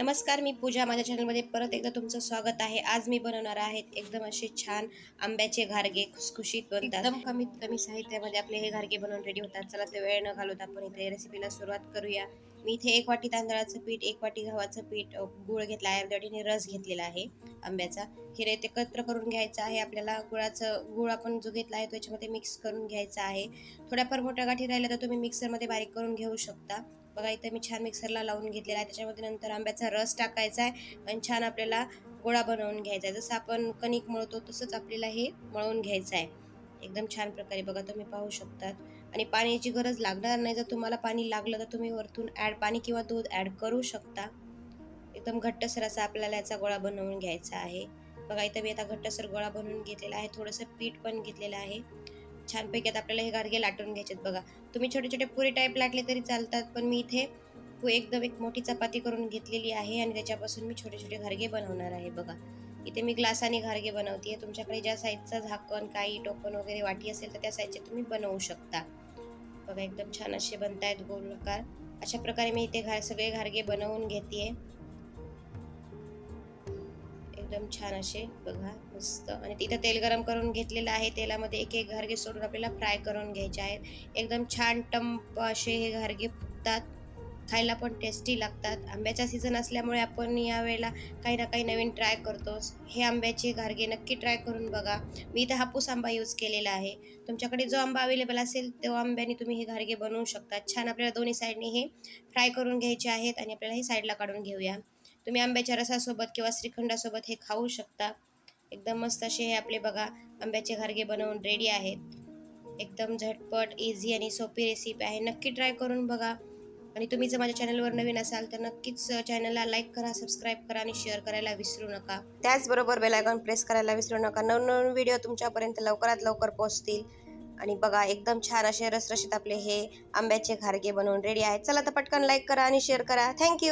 नमस्कार मी पूजा माझ्या चॅनलमध्ये परत एकदा तुमचं स्वागत आहे. आज मी बनवणार आहे एकदम असे छान आंब्याचे घारगे खुसखुशीत बनतात. एकदम कमीत कमी साहित्यामध्ये आपले हे घारगे बनवून रेडी होतात. चला ते वेळ न घालवता आपण इथे रेसिपीला सुरुवात करूया. मी इथे एक वाटी तांदळाचं पीठ एक वाटी गव्हाचं पीठ गुळ घेतला आहे. अर्ध्या वाटीने रस घेतलेला आहे आंब्याचा. हे ते एकत्र करून घ्यायचं आहे. आपल्याला गुळाचं गुळ आपण जो घेतला आहे त्याच्यामध्ये मिक्स करून घ्यायचा आहे. थोड्याफार मोठ्या गाठी राहिल्या तर तुम्ही मिक्सरमध्ये बारीक करून घेऊ शकता. बघा इथं मी छान मिक्सरला लावून घेतलेला आहे. त्याच्यामध्ये नंतर आंब्याचा रस टाकायचा आहे आणि छान आपल्याला गोळा बनवून घ्यायचा आहे. जसं आपण कणिक मळतो तसंच आपल्याला हे मळवून घ्यायचं आहे. एकदम छान प्रकारे बघा तुम्ही पाहू शकतात. आणि पाण्याची गरज लागणार नाही. जर तुम्हाला पाणी लागलं तर तुम्ही वरतून ॲड पाणी किंवा दूध ॲड करू शकता. एकदम घट्टसर असा आपल्याला याचा गोळा बनवून घ्यायचा आहे. बघा इथं मी आता घट्टसर गोळा बनवून घेतलेला आहे. थोडंसं पीठ पण घेतलेलं आहे. छानपैकी आता आपल्याला हे गारगे लाटून घ्यायचे आहेत बघा. तुम्ही छोटे छोटे पुरी टाईप लाटले तरी चालतात पण मी इथे एकदम एक मोठी चपाती करून घेतलेली आहे आणि त्याच्यापासून मी छोटे छोटे घारगे बनवणार आहे बघा. इथे मी ग्लासाने घारगे बनवते तुमच्याकडे ज्या साईजचा झाकण काही टोपण वगैरे वाटी असेल तर त्या साईजचे तुम्ही बनवू शकता. बघा एकदम छान असे बनतायत गोलकार अशा प्रकारे मी इथे घा सगळे घारगे बनवून घेते एकदम छान असे बघा मस्त. आणि तिथं तेल गरम करून घेतलेलं आहे. तेलामध्ये एक एक घारगे सोडून आपल्याला फ्राय करून घ्यायचे आहेत. एकदम छान टंप असे हे घारगे फुटतात. खायला पण टेस्टी लागतात. आंब्याचा सीझन असल्यामुळे आपण यावेळेला काही ना काही नवीन ट्राय करतोच. हे आंब्याचे घारगे नक्की ट्राय करून बघा. मी इथं हापूस आंबा यूज केलेला आहे. तुमच्याकडे जो आंबा अवेलेबल असेल तो आंब्याने तुम्ही हे घारगे बनवू शकता. छान आपल्याला दोन्ही साईडने हे फ्राय करून घ्यायचे आहेत. आणि आपल्याला हे साईडला काढून घेऊया. तुम्ही आंब्याच्या रसासोबत किंवा श्रीखंडासोबत हे खाऊ शकता. एकदम मस्त असे हे आपले बघा आंब्याचे घारगे बनवून रेडी आहेत. एकदम झटपट इझी आणि सोपी रेसिपी आहे. नक्की ट्राय करून बघा. आणि तुम्ही जर माझ्या चॅनलवर नवीन असाल तर नक्कीच चॅनलला लाईक करा सबस्क्राईब करा आणि शेअर करायला विसरू नका. त्याचबरोबर बेलायकॉन प्रेस करायला विसरू नका. नवनवीन व्हिडिओ तुमच्यापर्यंत लवकरात लवकर पोहोचतील. आणि बघा एकदम छान असे रसरशीत आपले हे आंब्याचे घारगे बनवून रेडी आहेत. चला तर पटकन लाईक करा आणि शेअर करा. थँक्यू